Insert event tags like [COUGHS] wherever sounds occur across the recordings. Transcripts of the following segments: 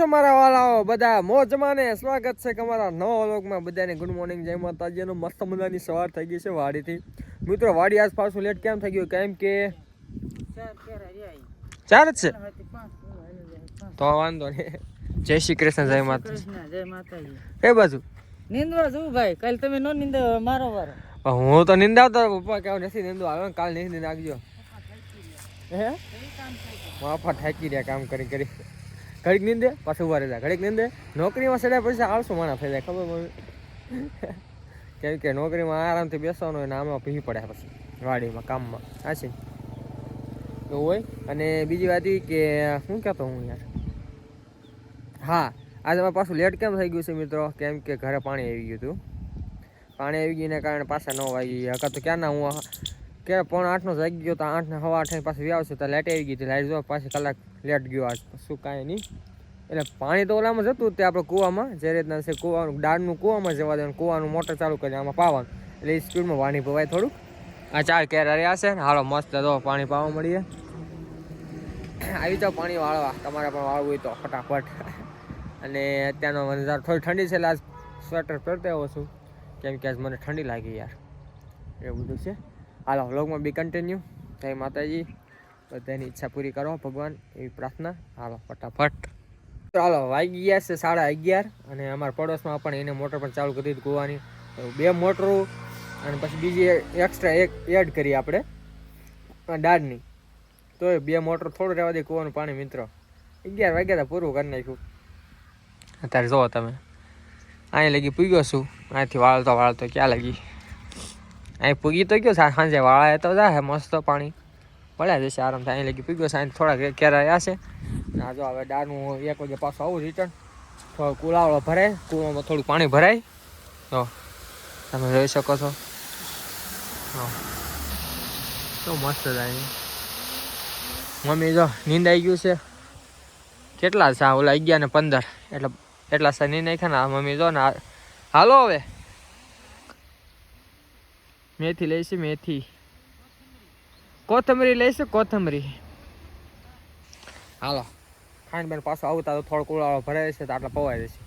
મારા વાલાઓ? બધા મોજમાં ને સ્વાગત છે અમારા નવા વ્લોગમાં. બધાને ગુડ મોર્નિંગ જય માતાજીનો મસ્ત મજાની સવાર થઈ ગઈ છે વાડીથી. મિત્રો વાડી આજ પાછું લેટ કેમ થઈ ગયું? કેમ કે? ચાર જ છે? તો વાંધો નહીં. જય શ્રી કૃષ્ણ જય માતા જય માતાજી. એ બાજુ. નિંદવા જવું ભાઈ. કાલ તમે નો નિંદા મારો વારો. હું તો નિંદાવતો પપ્પા કેવું નથી નિંદો આવે ને કાલ નહીં નાખજો. હે? માફા ઠાકી રહ્યા કામ કરી કરી. ઘડીક નીંદે, પાછું ઊભા રહેતા. ઘડીક નીંદે, નોકરીમાં ચડ્યા પછી આળસુ માણા થઈ જાય, ખબર મને કેમ કે નોકરીમાં આરામથી બેસવાનું હોય ને આમાં ભી પડે પછી, વાડીમાં, કામમાં. આ છે. એવું હોય? અને બીજી વાત એ કે શું કહેતો હું યાર? હા આજે અમારે પાછું લેટ કેમ થઈ ગયું છે મિત્રો? કેમ કે ઘરે પાણી આવી ગયું હતું. પાણી આવી ગયું કારણે પાછા ન વાગી ગયા. હકા તો ક્યાંના હું કે પોણા આઠનો જાગી ગયો તો આઠને હવા આઠ પાછી વ્યાવશે તો લેટ આવી ગઈ હતી. લાઇટ જો પાછી કલાક લેટ ગયો આજ. શું કાંઈ નહીં. એટલે પાણી તો ઓલામાં જતું તે આપણે કૂવામાં, જે રીતના છે કૂવાનું દાળનું કૂવામાં જવા દેવાનું, કૂવાનું મોટર ચાલુ કરી આમાં પાવાનું. એટલે એ સ્પીડમાં પાણી પવાય થોડુંક. આ ચાર કેરા રહ્યા છે ને, હાલો મસ્ત તો પાણી પાવા મળીએ. આવી જાઓ પાણી વાળવા, તમારે પણ વાળવું હોય તો, ફટાફટ. અને અત્યારનો નજારો થોડી ઠંડી છે, એટલે આજ સ્વેટર પહેરતો આવો છું. કેમ કે આજ મને ઠંડી લાગી યાર. એવું બધું છે. હાલો વ્લોગમાં બી કન્ટિન્યુ જય માતાજી. બધાની ઈચ્છા પૂરી કરો ભગવાન એવી પ્રાર્થના. હાલો, ફટાફટ. ચાલો, વાગી ગયા છે સાડા અગિયાર અને અમારા પડોશમાં પણ એને મોટર પણ ચાલુ કરી દીધી કૂવાની બે મોટરો અને પછી બીજી એક્સ્ટ્રા એક એડ કરી આપણે દાળની. તો બે મોટર થોડું રહેવા દે કૂવાનું પાણી, મિત્રો. અગિયાર વાગ્યા હતા, પૂરું કરી નાખ્યું. અત્યારે જુઓ તમે. અહીં લગી પૂગ્યો છું. અહીંથી વાળતો વાળતો ક્યાં લગી? અહીં પૂગી તો ગયો સાંજે વાળાએ તો જાય મસ્ત પાણી. પડ્યા જશે આરામ થાય અહીં લગી પૂગ્યો સાંજ થોડા કેરા રહ્યા છે. ના જો હવે ડાળનું એક વાગે પાછું આવું રિટર્ન થોડો કુલાવડો ભરાય. કુવામાં થોડું પાણી ભરાય. તો તમે જોઈ શકો છો. તો મસ્ત થાય મમ્મી જો નીંદાઈ ગયું છે. કેટલા છે ઓલા અગિયાર ને પંદર? એટલે એટલા છે નીંદ નાખ્યા ને મમ્મી જો ને હાલો હવે. મેથી લઈશું મેથી. કોથમરી લઈશું કોથમરી. હાલો. ખાંડ બેન પાછો આવતા તો થોડો કુળાળો ભરાય છે તો આટલા પવાય જશે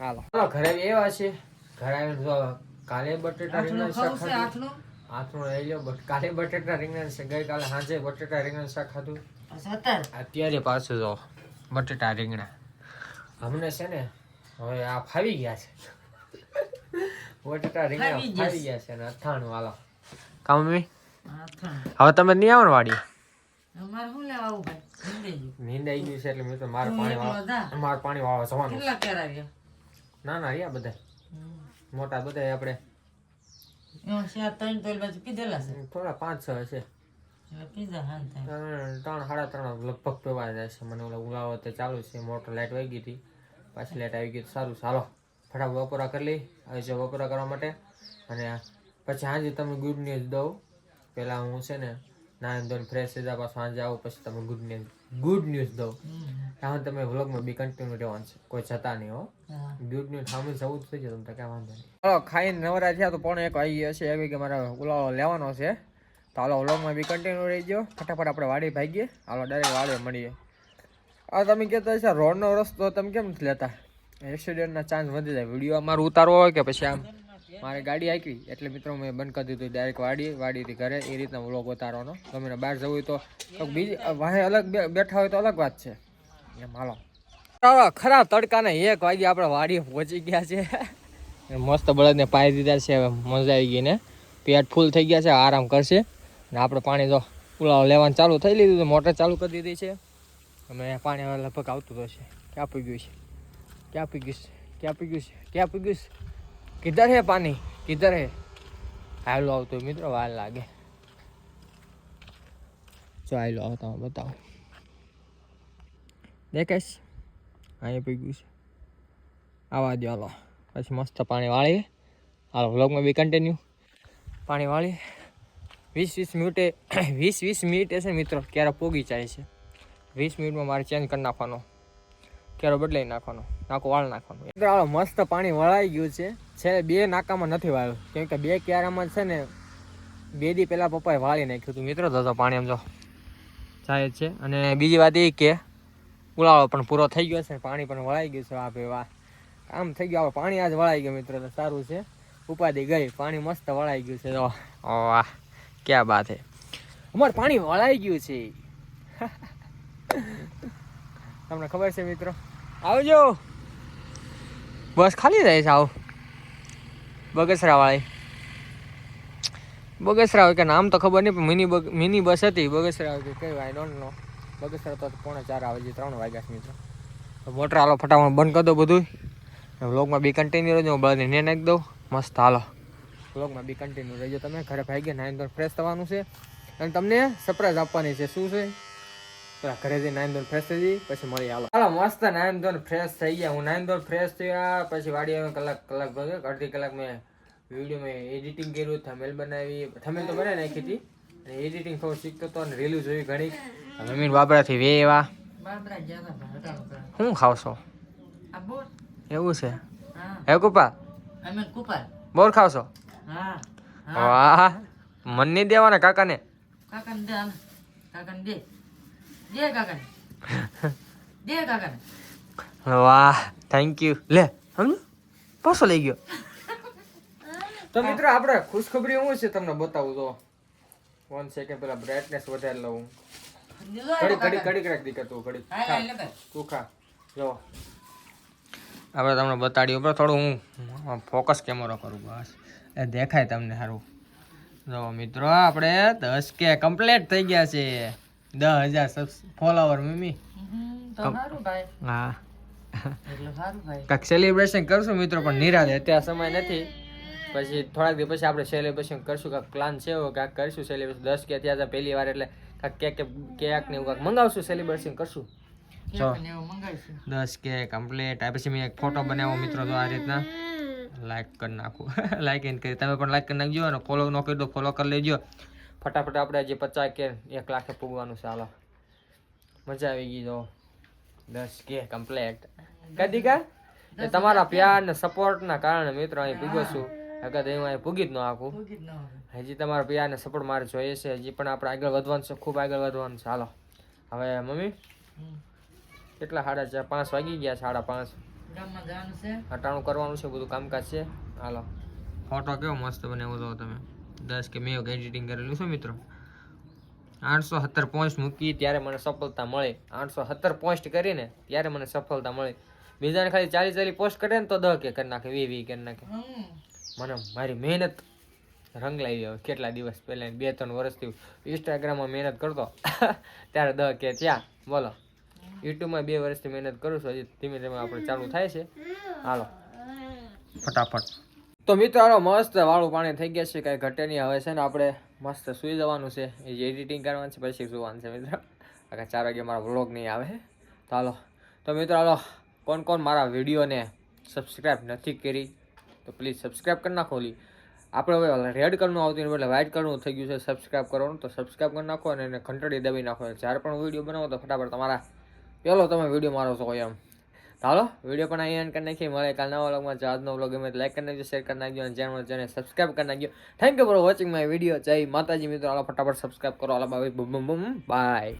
હાલો. હાલો ઘરે એવા છે. ઘરે જો કાલે બટેટા રીંગણ શાક ખાધું. લઈ લ્યો બટ કાલે બટેટા રીંગણ છે. ગઈકાલે સાંજે બટેટા રીંગણ શાક ખાધું. અત્યારે? પાછું જો બટેટા રીંગણા. અમને છે ને હવે આ ફાવી ગયા છે. [LAUGHS] બટેટા રીંગણા ફાવી ગયા છે. ને અથાણું હાલો. કામ મમ્મી. હવે તમે નહીં આવો ને વાડી? અમારે શું લેવા આવું ભાઈ? નીંદાઈ ગયું. છે એટલે મેં તો મારે પાણી વાળવા. મારે પાણી વાળવા જવાનું. કેટલા કરાવ્યા ના ના રહ્યા બધા. મોટા બધા આપણે. ત્રણ તોલ બાજુ પીધેલા છે? થોડા પાંચ છ હશે. ત્રણ ત્રણ સાડા ત્રણ લગભગ પીવા જાય છે. મને ઓલા ઉલાવો તે ચાલુ છે. મોટર લાઈટ વાગી ગઈ હતી. પાછી લાઈટ આવી ગઈ તો સારું. ચાલો ફટાફટ વપરા કરી લઈ. આવી છે વપરા કરવા માટે. અને પછી હાજી તમે ગુડ ન્યૂઝ દઉં. પહેલાં હું છે ને નાન ધોન ફ્રેશ થઈ જાવ પાછું સાંજે આવું પછી તમે ગુડ ન્યૂઝ ગુડ ન્યૂઝ દઉં. ત્યાં તમે વ્લોગમાં બી કન્ટિન્યુ રહેવાનું છે. કોઈ જતા નહીં હો. ગુડ ન્યૂઝ સામે જવું થઈ જાય તમને કાંઈ વાંધો નહીં. ચાલો ખાઈને નવરા થયા તો પણ એક આવી હશે એવી કે મારે ઉલાળો લેવાનો છે. તો હાલો વ્લોગમાં બી કન્ટિન્યુ રહી ગયો ફટાફટ આપણે વાડી ભાગીએ. હાલો ડાયરેક્ટ વાડે મળીએ. આ તમે કહેતા છે રોડનો રસ્તો તમે કેમ નથી લેતા? એક્સિડન્ટના ચાન્સ વધી જાય. વીડિયો અમારું ઉતારવો હોય કે પછી આમ? મારે ગાડી આંકી એટલે મિત્રો મેં બંધ કરી દીધું ડાયરેક્ટ વાડી, વાડીથી ઘરે, એ રીતના વ્લોગ ઉતારવાનો. તમે બહાર જવું હોય તો બીજી વાહે અલગ બેઠા હોય તો અલગ વાત છે. એમ હાલો. ખરા તડકાને એક વાગે આપણે વાડી પહોંચી ગયા છે. [LAUGHS] મસ્ત બળદને પાઈ દીધા છે, હવે મજા આવી ગઈ ને. પેટ ફૂલ થઈ ગયા છે, આરામ કરશે. ને આપણે પાણી તો પુલાવ લેવાનું ચાલુ થઈ લીધું મોટર ચાલુ કરી દીધી છે. અમે પાણી લગભગ આવતું તો ક્યાં પી ગયું છે? ક્યાં પી ગયું છે? ક્યાં પી ગયું છે? ક્યાં પી ગયું છે? કિધર હે પાણી કિધર હે. હાલો આવતું મિત્રો, વાર લાગે. જો હાલો આવતા બતાવું. દેખાશ? અહીંયા પી ગયું છે. આવા દો હાલો. પછી મસ્ત પાણી વાળીએ. હાલો, વ્લોગમાં બી કન્ટિન્યુ પાણી વાળીએ. વીસ વીસ મિનિટે, [COUGHS] વીસ વીસ મિનિટે છે મિત્રો, ક્યારે પોગી જાય છે. વીસ મિનિટમાં મારે ચેન્જ કરી નાખવાનો. ક્યારે બદલાઈ નાખવાનો. નાખો, વાળ નાખવાનું. મિત્રો, હાલો, મસ્ત પાણી વળાઈ ગયું છે. છેલ્લે બે નાકામાં નથી વાળ્યું કેમ કે બે ક્યારામાં છે ને, બે દી પહેલાં પપ્પાએ વાળી નાખ્યું હતું. મિત્રો તો પાણી આમ જો. જાય છે. અને બીજી વાત એ કે, ઉલાળો પણ પૂરો થઈ ગયો છે પાણી પણ વળાઈ ગયું છે આ ભાઈ, વાહ. આમ થઈ ગયું. હવે પાણી આજ વળાઈ ગયું, મિત્રો, તો સારું છે. ઉપાધિ ગઈ. પાણી મસ્ત વળાઈ ગયું છે તો વાહ. ક્યાં બાત હે. અમારે પાણી વળાઈ ગયું છે. [LAUGHS] તમને ખબર છે, મિત્રો? આવજો. બસ ખાલી જાય છે, આવ. બગસરા વાળી બગસરા કે નામ તો ખબર નહીં, પણ મિની બગ, મિની બસ હતી બગસરા કે કઈ આઈ ડોન્ટ નો બગસરા તો પોણા ચાર આવે છે ત્રણ વાગ્યા મિત્રો. મોટર હાલો ફટાફટ બંધ કરી દો બધું વ્લોગમાં બી કન્ટિન્યુ રહેજો બળને ને નાખી દઉં. મસ્ત હાલો. વ્લોગમાં બી કન્ટિન્યુ રહેજો તમે. ઘરે ભાઈ ગયા, નાઈન ફ્રેશ થવાનું છે. અને તમને સરપ્રાઈઝ આપવાની છે. શું છે? ઘરે જઈ નાઈન ધોન ફ્રેશ થઈ જઈ પછી મળી હાલો હાલો મસ્ત નાઈન ધોન ફ્રેશ થઈ ગયા હું નાઈન ધોન ફ્રેશ થયા પછી વાડી આવે કલાક કલાક ભગે અડધી કલાક મેં વીડિયો મેં એડિટિંગ કર્યું થમેલ બનાવી. થમેલ તો બનાવી નાખી હતી એડિટિંગ થોડું શીખતો હતો અને રીલું જોયું ઘણી. મમ્મી બાબરાથી વે એવા. શું ખાવશો? આ એવું છે? હે. કુપા બોર ખાવશો? હા હા. વાહ. મન નહીં દેવાના કાકાને? કાકાને દે કાકાને દે. દે કાકાને દે કાકાને વાહ થેન્ક યુ લે સમજો પાછો લઈ ગયો. [LAUGHS] તો મિત્રો આપણે ખુશખબરી શું છે તમને બતાવું તો? વન સેકન્ડ પેલા બ્રાઇટનેસ વધારે લઉં. ઘડી કાકા. ઘડી ઘડી ઘડી દીકર તું ઘડી હા, હા. તું ખા. જો. આપણે તમને બતાડ્યું બરાબર થોડું હું ફોકસ કેમેરો કરું બસ. એ દેખાય તમને સારું. જો મિત્રો આપણે દસ કે કમ્પ્લીટ થઈ ગયા છે. દસ હજાર ફોલોવર મમ્મી. હા. કાંઈક સેલિબ્રેશન કરશું મિત્રો પણ નિરાતે. અત્યારે સમય નથી. પછી થોડાક દિવસ પછી આપણે સેલિબ્રેશન કરશું. કાંક પ્લાન છે એવો કાંક કરીશું સેલિબ્રેશન દસ કે ત્યાં પહેલી વાર એટલે કાંઈક કેક કેક ને એવું કાંક મંગાવશું સેલિબ્રેશન કરશું. જો. કેક દસ કે કમ્પ્લીટ આ પછી મેં એક ફોટો બનાવ્યો મિત્રો તો આ રીતના. લાઈક કરી નાખું. [LAUGHS] લાઈક એન કરી. તમે પણ લાઈક કરી નાખજો અને ફોલો ન કરી દો ફોલો કરી લેજો. ફટાફટ આપણે જે પચાસ કે એક લાખે પૂગવાનું ચાલો મજા આવી ગઈ તો દસ કે કમ્પ્લેટ કદી કા એ તમારા પ્યાર ને સપોર્ટ ના કારણે મિત્રો અહીં પૂગ્યો છું. અગર હું અહીં પૂગી જ ન આખું જ. હજી તમારા પ્યાર ને સપોર્ટ મારે જોઈએ છે. હજી પણ આપણે આગળ વધવાનું છે ખૂબ આગળ વધવાનું છે. હાલો. હવે મમ્મી કેટલા સાડા ચાર પાંચ વાગી ગયા સાડા પાંચ. હટાણું કરવાનું છે બધું કામકાજ છે. હાલો. ફોટો કેવો મસ્ત બનાવ્યો હતો તમે? દસ કે મેં એડિટિંગ કરેલું છે મિત્રો. આઠસો સત્તર પોઈન્ટ મૂકી ત્યારે મને સફળતા મળે. આઠસો સત્તર પોસ્ટ કરીને ત્યારે મને સફળતા મળે. બીજાને ખાલી ચાલી ચાલી પોસ્ટ કરે ને તો દહ કે કરી નાખે વી વી કરી નાખે. મને મારી મહેનત રંગ લાવી હવે કેટલા દિવસ પહેલા બે ત્રણ વર્ષથી ઇન્સ્ટાગ્રામમાં મહેનત કરતો. ત્યારે દહ કે ત્યાં બોલો. યુટ્યુબમાં બે વર્ષથી મહેનત કરું છું હજી ધીમે ધીમે આપણે ચાલુ થાય છે. હાલો. ફટાફટ. તો મિત્રો મસ્ત વાળું પાણી થઈ ગયા છે, કાંઈ ઘટે નહીં. હવે છે ને આપણે મસ્ત સૂઈ જવાનું છે. એ એડિટિંગ કરવાનું છે, પછી સુવાનું છે, મિત્રો. આખા ચાર વાગે મારા વ્લોગ નહીં આવે. તો હાલો. તો મિત્રો, હાલો, કોણ કોણ મારા વિડીયોને સબસ્ક્રાઈબ નથી કરી, તો પ્લીઝ સબસ્ક્રાઈબ કરી નાખો ઓલી. આપણે હવે રેડ કલરનું આવતું એટલે વ્હાઇટ કલરનું થઈ ગયું છે સબસ્ક્રાઈબ કરવાનું. તો સબસ્ક્રાઈબ કરી નાખો અને એને ઘંટડી દબી નાખો. જ્યારે પણ વીડિયો બનાવો તો ફટાફટ તમારા પહેલો તમે વીડિયો મારો છો એમ. હાલો, વીડિયો પણ અહીંયા કરી નાખી મળે કાલના વ્લોગમાં. જો આજનો વ્લોગ ગમે લાઈક કરી નાખજો શેર કરી નાખજો અને ચેનલ ચેનલ સબસ્ક્રાઈબ કરી નાખજો. Thank you for watching my video જય માતાજી મિત્રો. હાલો, ફટાફટ સબસ્ક્રાઈબ કરો. હાલો, બાય.